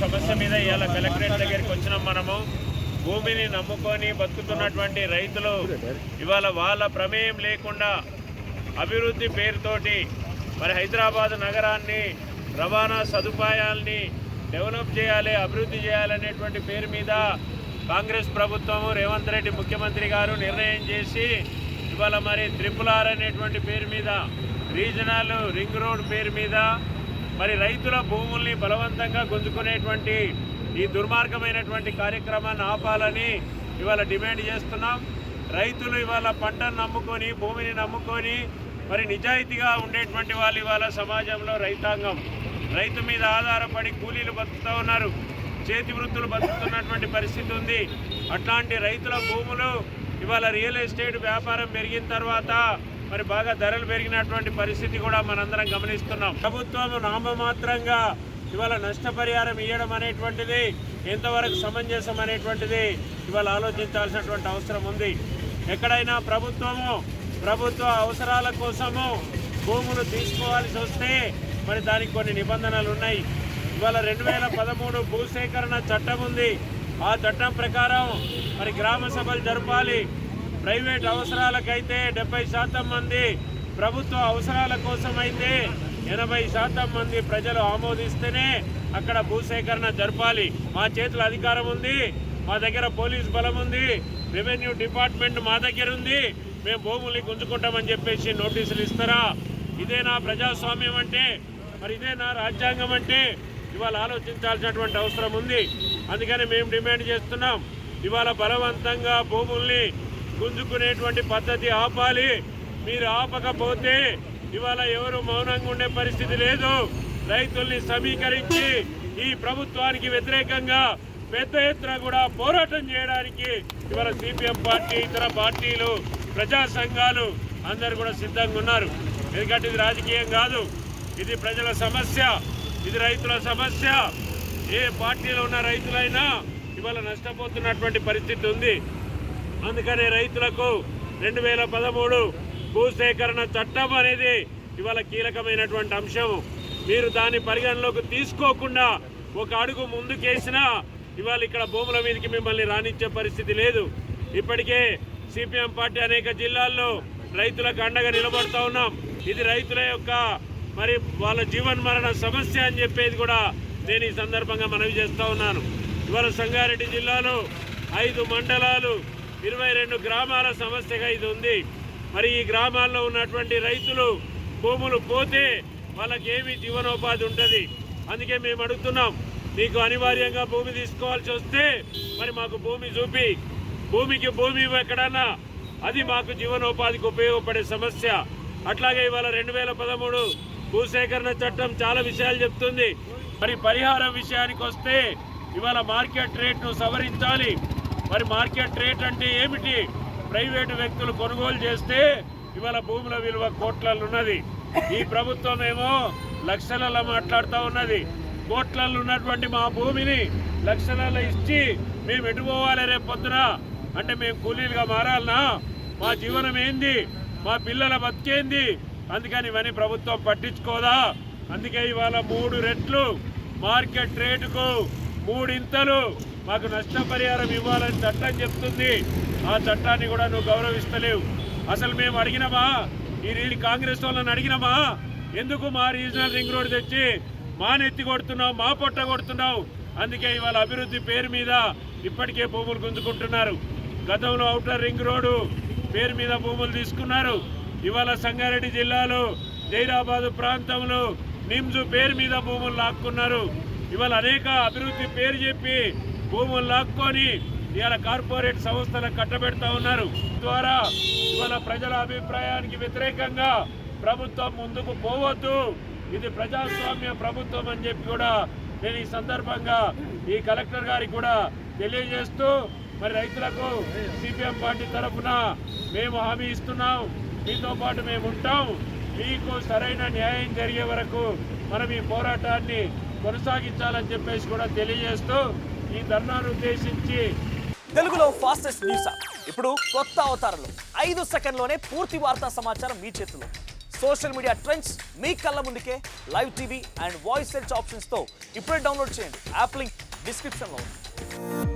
సమస్య మీద ఇవాళ కలెక్టరేట్ దగ్గరికి వచ్చినాం మనము. భూమిని నమ్ముకొని బతుకుతున్నటువంటి రైతులు ఇవాళ వాళ్ళ ప్రమేయం లేకుండా అభివృద్ధి పేరుతోటి మరి హైదరాబాద్ నగరాన్ని రవాణా సదుపాయాల్ని డెవలప్ చేయాలి అభివృద్ధి చేయాలనేటువంటి పేరు మీద కాంగ్రెస్ ప్రభుత్వము రేవంత్ రెడ్డి ముఖ్యమంత్రి గారు నిర్ణయం చేసి ఇవాళ మరి త్రిపుల్ ఆర్ అనేటువంటి పేరు మీద రీజనల్ రింగ్ రోడ్ పేరు మీద మరి రైతుల భూముల్ని బలవంతంగా గుంజుకునేటువంటి ఈ దుర్మార్గమైనటువంటి కార్యక్రమాన్ని ఆపాలని ఇవాళ డిమాండ్ చేస్తున్నాం. రైతులు ఇవాళ పంటను నమ్ముకొని భూమిని నమ్ముకొని మరి నిజాయితీగా ఉండేటువంటి వాళ్ళు ఇవాళ సమాజంలో రైతాంగం. రైతు మీద ఆధారపడి కూలీలు బతుకుతూ ఉన్నారు. చేతి వృత్తులు బతుకుతున్నటువంటి పరిస్థితి ఉంది. అట్లాంటి రైతుల భూములు ఇవాళ రియల్ ఎస్టేట్ వ్యాపారం పెరిగిన తర్వాత మరి బాగా ధరలు పెరిగినటువంటి పరిస్థితి కూడా మనందరం గమనిస్తున్నాం. ప్రభుత్వం నామమాత్రంగా ఇవాళ నష్టపరిహారం ఇవ్వడం అనేటువంటిది ఎంతవరకు సమంజసం అనేటువంటిది ఇవాళ ఆలోచించాల్సినటువంటి అవసరం ఉంది. ఎక్కడైనా ప్రభుత్వము ప్రభుత్వ అవసరాల కోసము భూములు తీసుకోవాల్సి వస్తే మరి దానికి కొన్ని నిబంధనలు ఉన్నాయి. ఇవాళ రెండు వేల పదమూడు భూసేకరణ చట్టం ఉంది. ఆ చట్టం ప్రకారం మరి గ్రామ సభలు జరపాలి. ప్రైవేట్ అవసరాలకైతే డెబ్బై శాతం మంది ప్రభుత్వ అవసరాల కోసం అయితే ఎనభై శాతం మంది ప్రజలు ఆమోదిస్తేనే అక్కడ భూసేకరణ జరపాలి. మా చేతుల అధికారం ఉంది మా దగ్గర పోలీస్ బలం ఉంది రెవెన్యూ డిపార్ట్మెంట్ మా దగ్గర ఉంది మేము భూముల్ని గుంజుకుంటామని చెప్పేసి నోటీసులు ఇస్తారా? ఇదే నా ప్రజాస్వామ్యం అంటే మరి ఇదే నా రాజ్యాంగం అంటే ఇవాళ ఆలోచించాల్సినటువంటి అవసరం ఉంది. అందుకని మేము డిమాండ్ చేస్తున్నాం ఇవాళ బలవంతంగా భూముల్ని గుంజుకునేటువంటి పద్ధతి ఆపాలి. మీరు ఆపకపోతే ఇవాళ ఎవరు మౌనంగా ఉండే పరిస్థితి లేదు. రైతుల్ని సమీకరించి ఈ ప్రభుత్వానికి వ్యతిరేకంగా పెద్ద ఎత్తున కూడా పోరాటం చేయడానికి ఇవాళ సిపిఎం పార్టీ ఇతర పార్టీలు ప్రజా సంఘాలు అందరు కూడా సిద్ధంగా ఉన్నారు. ఎందుకంటే ఇది రాజకీయం కాదు. ఇది ప్రజల సమస్య. ఇది రైతుల సమస్య. ఏ పార్టీలో ఉన్న రైతులైనా ఇవాళ నష్టపోతున్నటువంటి పరిస్థితి ఉంది. అందుకనే రైతులకు రెండు వేల పదమూడు భూసేకరణ చట్టం అనేది ఇవాళ కీలకమైనటువంటి అంశం. మీరు దాన్ని పరిగణలోకి తీసుకోకుండా ఒక అడుగు ముందుకేసినా ఇవాళ ఇక్కడ భూముల మీదకి మిమ్మల్ని రాణించే పరిస్థితి లేదు. ఇప్పటికే సిపిఎం పార్టీ అనేక జిల్లాల్లో రైతులకు అండగా నిలబడుతూ ఉన్నాం. ఇది రైతుల యొక్క మరి వాళ్ళ జీవన్ మరణ సమస్య అని చెప్పేది కూడా నేను ఈ సందర్భంగా మనవి చేస్తూ ఉన్నాను. ఇవాళ సంగారెడ్డి జిల్లాలో ఐదు మండలాలు ఇరవై రెండు గ్రామాల సమస్యగా ఇది ఉంది. మరి ఈ గ్రామాల్లో ఉన్నటువంటి రైతులు భూములు పోతే వాళ్ళకి ఏమి జీవనోపాధి ఉంటుంది అందుకే మేము అడుగుతున్నాం మీకు అనివార్యంగా భూమి తీసుకోవాల్సి వస్తే మరి మాకు భూమి చూపి భూమికి భూమి ఎక్కడన్నా. అది మాకు జీవనోపాధికి ఉపయోగపడే సమస్య. అట్లాగే ఇవాళ రెండు వేల పదమూడు భూసేకరణ చట్టం చాలా విషయాలు చెప్తుంది. మరి పరిహారం విషయానికి వస్తే ఇవాళ మార్కెట్ రేట్ను సవరించాలి. మరి మార్కెట్ రేట్ అంటే ఏమిటి? ప్రైవేటు వ్యక్తులు కొనుగోలు చేస్తే ఇవాళ భూముల విలువ కోట్లలో ఉన్నది ఈ ప్రభుత్వం ఏమో లక్షలలో మాట్లాడుతూ ఉన్నది. కోట్లలో ఉన్నటువంటి మా భూమిని లక్షలలో ఇచ్చి మేము ఎటు పోవాలి రేపు పొద్దున? అంటే మేము కూలీలుగా మారాలనా? మా జీవనం ఏంది? మా పిల్లల బతికేంది? అందుకని ఇవన్నీ ప్రభుత్వం పట్టించుకోదా? అందుకే ఇవాళ మూడు రెట్లు మార్కెట్ రేటుకు మూడింతలు మాకు నష్టపరిహారం ఇవ్వాలని చట్టం చెప్తుంది. ఆ చట్టాన్ని కూడా నువ్వు గౌరవిస్తలేవు. అసలు మేము అడిగినామా? ఈ రీ కాంగ్రెస్ వాళ్ళని అడిగినామా? ఎందుకు మా రీజనల్ రింగ్ రోడ్ తెచ్చి మా నెత్తి కొడుతున్నావు మా పొట్ట కొడుతున్నావు? అందుకే ఇవాళ అభివృద్ధి పేరు మీద ఇప్పటికే భూములు గుంజుకుంటున్నారు. గతంలో అవుటర్ రింగ్ రోడ్డు పేరు మీద భూములు తీసుకున్నారు. ఇవాళ సంగారెడ్డి జిల్లాలో జైరాబాదు ప్రాంతంలో నిమ్స్ పేరు మీద భూములు లాక్కున్నారు. ఇవాళ అనేక అభివృద్ధి పేరు చెప్పి భూములు లాక్కొని ఇవాళ కార్పొరేట్ సంస్థలకు కట్టబెడతా ఉన్నారు. ద్వారా ఇవాళ ప్రజల అభిప్రాయానికి వ్యతిరేకంగా ప్రభుత్వం ముందుకు పోవద్దు. ఇది ప్రజాస్వామ్య ప్రభుత్వం అని చెప్పి కూడా నేను ఈ సందర్భంగా ఈ కలెక్టర్ గారికి కూడా తెలియజేస్తూ మరి రైతులకు సిపిఎం పార్టీ తరఫున మేము హామీ ఇస్తున్నాం. మీతో పాటు మేము ఉంటాం. మీకు సరైన న్యాయం జరిగే వరకు మనం ఈ పోరాటాన్ని కొనసాగించాలని చెప్పేసి కూడా తెలియజేస్తూ ఈ ధర్నాను ఉద్దేశించి తెలుగులో ఫాస్టెస్ట్ న్యూస్ ఇప్పుడు కొత్త అవతారంలో. ఐదు సెకండ్లోనే పూర్తి వార్తా సమాచారం మీ చేతిలో. సోషల్ మీడియా ట్రెండ్స్ మీ కళ్ళ ముందుకే. Live TV and voice search ఆప్షన్స్తో ఇప్పుడే డౌన్లోడ్ చేయండి. యాప్ లింక్ డిస్క్రిప్షన్లో ఉంది.